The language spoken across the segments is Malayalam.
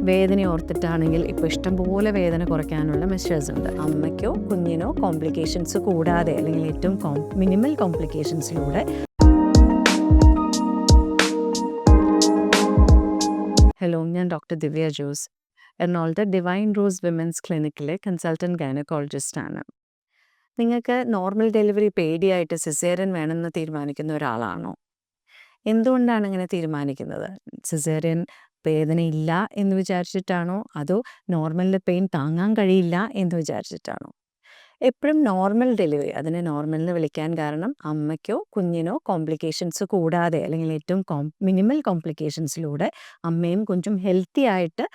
വേദന ഓർത്തിട്ടാണെങ്കിൽ ഇപ്പോൾ ഇഷ്ടംപോലെ വേദന കുറയ്ക്കാനുള്ള മെഷേഴ്സ് ഉണ്ട്. അമ്മയ്ക്കോ കുഞ്ഞിനോ കോംപ്ലിക്കേഷൻസ് കൂടാതെ അല്ലെങ്കിൽ ഏറ്റവും മിനിമൽ കോംപ്ലിക്കേഷൻസിലൂടെ ഹലോ ഞാൻ ഡോക്ടർ ദിവ്യ ജോസ്. എറണാകുളത്തെ ഡിവൈൻ റോസ് വിമൻസ് ക്ലിനിക്കിലെ കൺസൾട്ടന്റ് ഗൈനക്കോളജിസ്റ്റാണ് നിങ്ങൾക്ക് നോർമൽ ഡെലിവറി പേടിയായിട്ട് സിസേറിയൻ വേണമെന്ന് തീരുമാനിക്കുന്ന ഒരാളാണോ? എന്തുകൊണ്ടാണ് ഇങ്ങനെ തീരുമാനിക്കുന്നത്? സിസേറിയൻ വേദനയില്ല എന്ന് വിചാരിച്ചിട്ടാണോ? അതോ നോർമലിൽ പെയിൻ താങ്ങാൻ കഴിയില്ല എന്ന് വിചാരിച്ചിട്ടാണോ? എപ്പോഴും നോർമൽ ഡെലിവറി അതിനെ നോർമൽ എന്ന് വിളിക്കാൻ കാരണം അമ്മയ്ക്കോ കുഞ്ഞിനോ കോംപ്ലിക്കേഷൻസ് കൂടാതെ അല്ലെങ്കിൽ ഏറ്റവും കോം മിനിമൽ കോംപ്ലിക്കേഷൻസിലൂടെ അമ്മയും കുഞ്ഞും ഹെൽത്തി ആയിട്ട്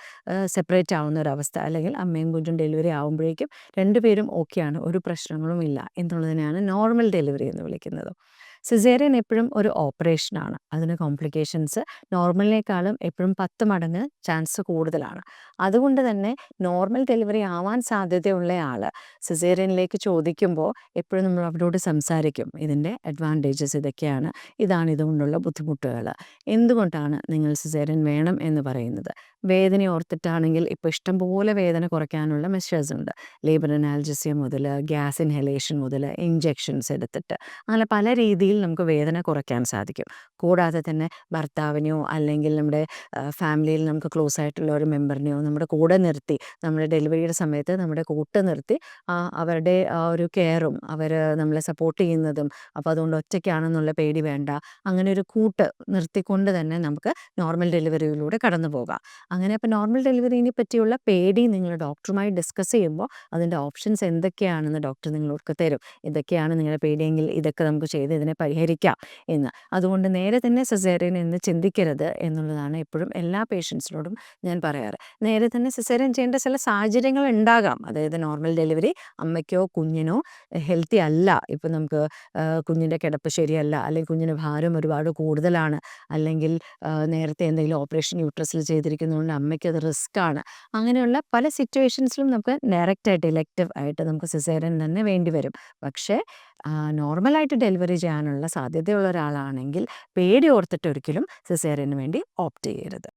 സെപ്പറേറ്റ് ആവുന്ന ഒരു അവസ്ഥ അല്ലെങ്കിൽ അമ്മയും കുഞ്ഞും ഡെലിവറി ആകുമ്പോഴേക്കും രണ്ടുപേരും ഓക്കെയാണ് ഒരു പ്രശ്നങ്ങളും ഇല്ല എന്നുള്ളതിനെയാണ് നോർമൽ ഡെലിവറി എന്ന് വിളിക്കുന്നത്. സിസേറിയൻ എപ്പോഴും ഒരു ഓപ്പറേഷനാണ് അതിന് കോംപ്ലിക്കേഷൻസ് നോർമലിനേക്കാളും എപ്പോഴും പത്ത് മടങ്ങ് ചാൻസ് കൂടുതലാണ്. അതുകൊണ്ട് തന്നെ നോർമൽ ഡെലിവറി ആവാൻ സാധ്യതയുള്ള ആൾ സിസേറിയനിലേക്ക് ചോദിക്കുമ്പോൾ എപ്പോഴും നമ്മൾ അവരോട് സംസാരിക്കും. ഇതിന്റെ അഡ്വാന്റേജസ് ഇതൊക്കെയാണ്. ഇതാണ് ഇതുകൊണ്ടുള്ള ബുദ്ധിമുട്ടുകൾ എന്തുകൊണ്ടാണ് നിങ്ങൾ സിസേറിയൻ വേണം എന്ന് പറയുന്നത്? വേദന ഓർത്തിട്ടാണെങ്കിൽ ഇപ്പോൾ ഇഷ്ടംപോലെ വേദന കുറയ്ക്കാനുള്ള മെഷേഴ്സ് ഉണ്ട്. ലേബർ അനാൽജസിയ മുതൽ ഗ്യാസ് ഇൻഹലേഷൻ മുതൽ ഇഞ്ചെക്ഷൻസ് എടുത്തിട്ട്. അങ്ങനെ പല രീതിയിൽ നമുക്ക് വേദന കുറയ്ക്കാൻ സാധിക്കും. കൂടാതെ തന്നെ ഭർത്താവിനെയോ അല്ലെങ്കിൽ നമ്മുടെ ഫാമിലിയിൽ നമുക്ക് ക്ലോസ് ആയിട്ടുള്ള ഒരു മെമ്പറിനെയോ നമ്മുടെ കൂടെ നിർത്തി നമ്മുടെ ഡെലിവറിയുടെ സമയത്ത് നമ്മുടെ കൂട്ട് നിർത്തി അവരുടെ ആ ഒരു കെയറും അവർ നമ്മളെ സപ്പോർട്ട് ചെയ്യുന്നതും അപ്പോൾ അതുകൊണ്ട് ഒറ്റയ്ക്കാണെന്നുള്ള പേടി വേണ്ട. അങ്ങനെ ഒരു കൂട്ട് നിർത്തിക്കൊണ്ട് തന്നെ നമുക്ക് നോർമൽ ഡെലിവറിയിലൂടെ കടന്നു പോകാം. അങ്ങനെ അപ്പോൾ നോർമൽ ഡെലിവറിനെ പറ്റിയുള്ള പേടി നിങ്ങൾ ഡോക്ടറുമായി ഡിസ്കസ് ചെയ്യുമ്പോൾ അതിന്റെ ഓപ്ഷൻസ് എന്തൊക്കെയാണെന്ന് ഡോക്ടർ നിങ്ങൾക്ക് തരും. ഇതൊക്കെയാണ് നിങ്ങളുടെ പേടിയെങ്കിൽ ഇതൊക്കെ നമുക്ക് ചെയ്ത് ഇതിനെ പരിഹരിക്കാം എന്ന്. അതുകൊണ്ട് നേരെ തന്നെ സെസേറിയൻ എന്ന് ചിന്തിക്കരുത് എന്നുള്ളതാണ് എപ്പോഴും എല്ലാ പേഷ്യൻസിനോടും ഞാൻ പറയാറ്. നേരെ തന്നെ സെസേറിയൻ ചെയ്യേണ്ട ചില സാഹചര്യങ്ങൾ ഉണ്ടാകാം. അതായത് നോർമൽ ഡെലിവറി അമ്മയ്ക്കോ കുഞ്ഞിനോ ഹെൽത്തി അല്ല. ഇപ്പം നമുക്ക് കുഞ്ഞിന്റെ കിടപ്പ് ശരിയല്ല. അല്ലെങ്കിൽ കുഞ്ഞിന് ഭാരം ഒരുപാട് കൂടുതലാണ്. അല്ലെങ്കിൽ നേരത്തെ എന്തെങ്കിലും ഓപ്പറേഷൻ യൂട്രസിൽ ചെയ്തിരിക്കുന്നതുകൊണ്ട് അമ്മയ്ക്ക് അത് റിസ്ക് ആണ്. അങ്ങനെയുള്ള പല സിറ്റുവേഷൻസിലും നമുക്ക് ഡയറക്റ്റായിട്ട് ഇലക്റ്റീവ് ആയിട്ട് നമുക്ക് സിസേറിയൻ തന്നെ വേണ്ടി വരും. പക്ഷേ നോർമലായിട്ട് ഡെലിവറി ചെയ്യാനുള്ള സാധ്യതയുള്ള ഒരാളാണെങ്കിൽ പേടി ഓർത്തിട്ട് ഒരിക്കലും സിസേറിയന് വേണ്ടി ഓപ്റ്റ് ചെയ്യരുത്.